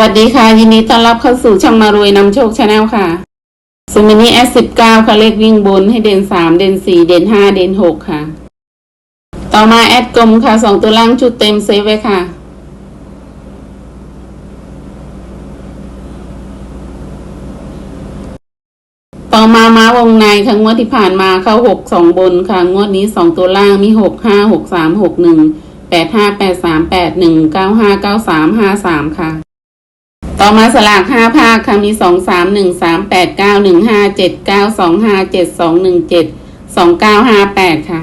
วัสดีค่ะ ยินดีต้อนรับเข้าสู่ช่องมารวยนำโชคชาแนลค่ะสมินิแอสสิบเก้าค่ะเลขวิ่งบนให้เด่นสามเด่นสี่เด่นห้าเด่นหกค่ะ ต่อมาแอดกลมค่ะสองตัวล่างชุดเต็มเซฟไว้ค่ะ ต่อมาม้าวงในค่ะงวดที่ผ่านมาเข้าหกสองบนค่ะ งวดนี้สองตัวล่างมีหกห้าหกสามหกหนึ่งแปดห้าแปดสามแปดหนึ่งเก้าห้าเก้าสามห้าสามค่ะ ต่อมาสลากห้าภาคค่ะมีสองสามหนึ่งสามแปดเก้าหนึ่งห้าเจ็ดเก้าสองห้าเจ็ดสองหนึ่งเจ็ดสองเก้าห้าแปดค่ะ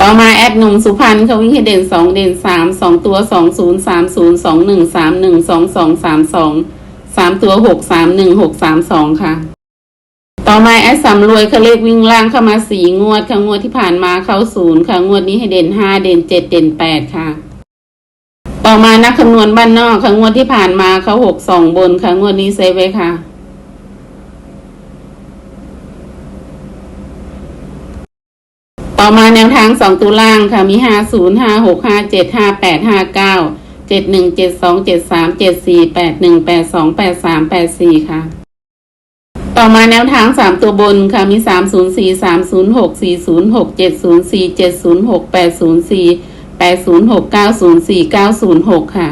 ต่อมาแอดหนุ่มสุพรรณเขาวิ่งให้เด่นสองเด่นสามสองตัวสองศูนย์สามศูนย์สองหนึ่งสามหนึ่งสองสองสามสองสามตัวหกสามหนึ่งหกสามสองค่ะ ต่อมาแอดสำรวยเขาเลขวิ่งล่างเข้ามาสี่งวดค่ะงวดที่ผ่านมาเข้าศูนย์ค่ะงวดนี้ให้เด่นห้าเด่นเจ็ดเด่นแปดค่ะ ต่อมานักคำนวณบ้านนอกค่ะงวดที่ผ่านมาเขาหกสองบนค่ะงวดนี้เซฟไว้ค่ะต่อมาแนวทางสองตัวล่างค่ะมีห้าศูนย์ห้าหกห้าเจ็ดห้าแปดห้าเก้าเจ็ดหนึ่งเจ็ดสองเจ็ดสามเจ็ดสี่แปดหนึ่งแปดสองแปดสามแปดสี่ค่ะ ต่อมาแนวทางสามตัวบนค่ะมีสามศูนย์สี่สามศูนย์หกสี่ศูนย์หกเจ็ดศูนย์สี่เจ็ดศูนย์หกแปดศูนย์สี่ แปดศูนย์หกเก้าศูนย์สี่เก้าศูนย์หกค่ะ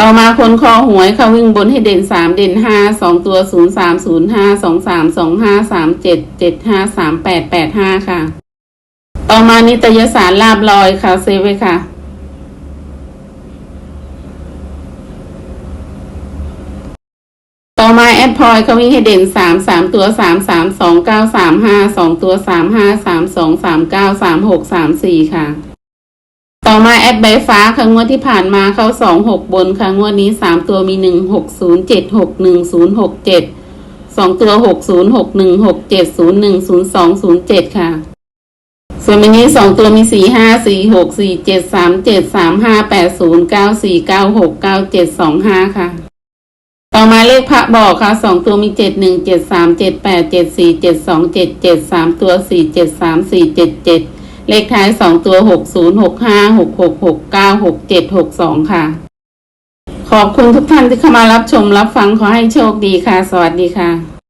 ต่อมาคนคอหวยเขาวิ่งบนให้เด่นสามเด่นห้าสองตัวศูนย์สามศูนย์ห้าสองสามสองห้าสามเจ็ดเจ็ดห้าสามแปดแปดห้าค่ะ ต่อมานิตยสารลาบลอยค่ะเซฟไว้ค่ะต่อมาแอดพลอยเขาวิ่งให้เด่นสามสามตัวสามสามสองเก้าสามห้าสองตัวสามห้าสามสองสามเก้าสามหกสามสี่ค่ะ ดใบฟ้าค่ะงวดที่ผ่านมาเข้าสองหกบนค่ะงวดนี้สามตัวมีหนึ่งหกศูนย์เจ็ดหกหนึ่งศูนย์หกเจ็ดสองตัวหกศูนย์หกหนึ่งหกเจ็ดศูนย์หนึ่งศูนย์สองศูนย์เจ็ดค่ะ ส่วนวันนี้สองตัวมีสี่ห้าสี่หกสี่เจ็ดสามเจ็ดสามห้าแปดศูนย์เก้าสี่เก้าหกเก้าเจ็ดสองห้าค่ะ ต่อมาเลขพระบอกค่ะสองตัวมีเจ็ดหนึ่งเจ็ดสามเจ็ดแปดเจ็ดสี่เจ็ดสองเจ็ดเจ็ดสามตัวสี่เจ็ดสามสี่เจ็ดเจ็ด เลขท้ายสองตัวหกศูนย์หกห้าหกหกหกเก้าหกเจ็ดหกสองค่ะ ขอบคุณทุกท่านที่เข้ามารับชมรับฟังขอให้โชคดีค่ะ สวัสดีค่ะ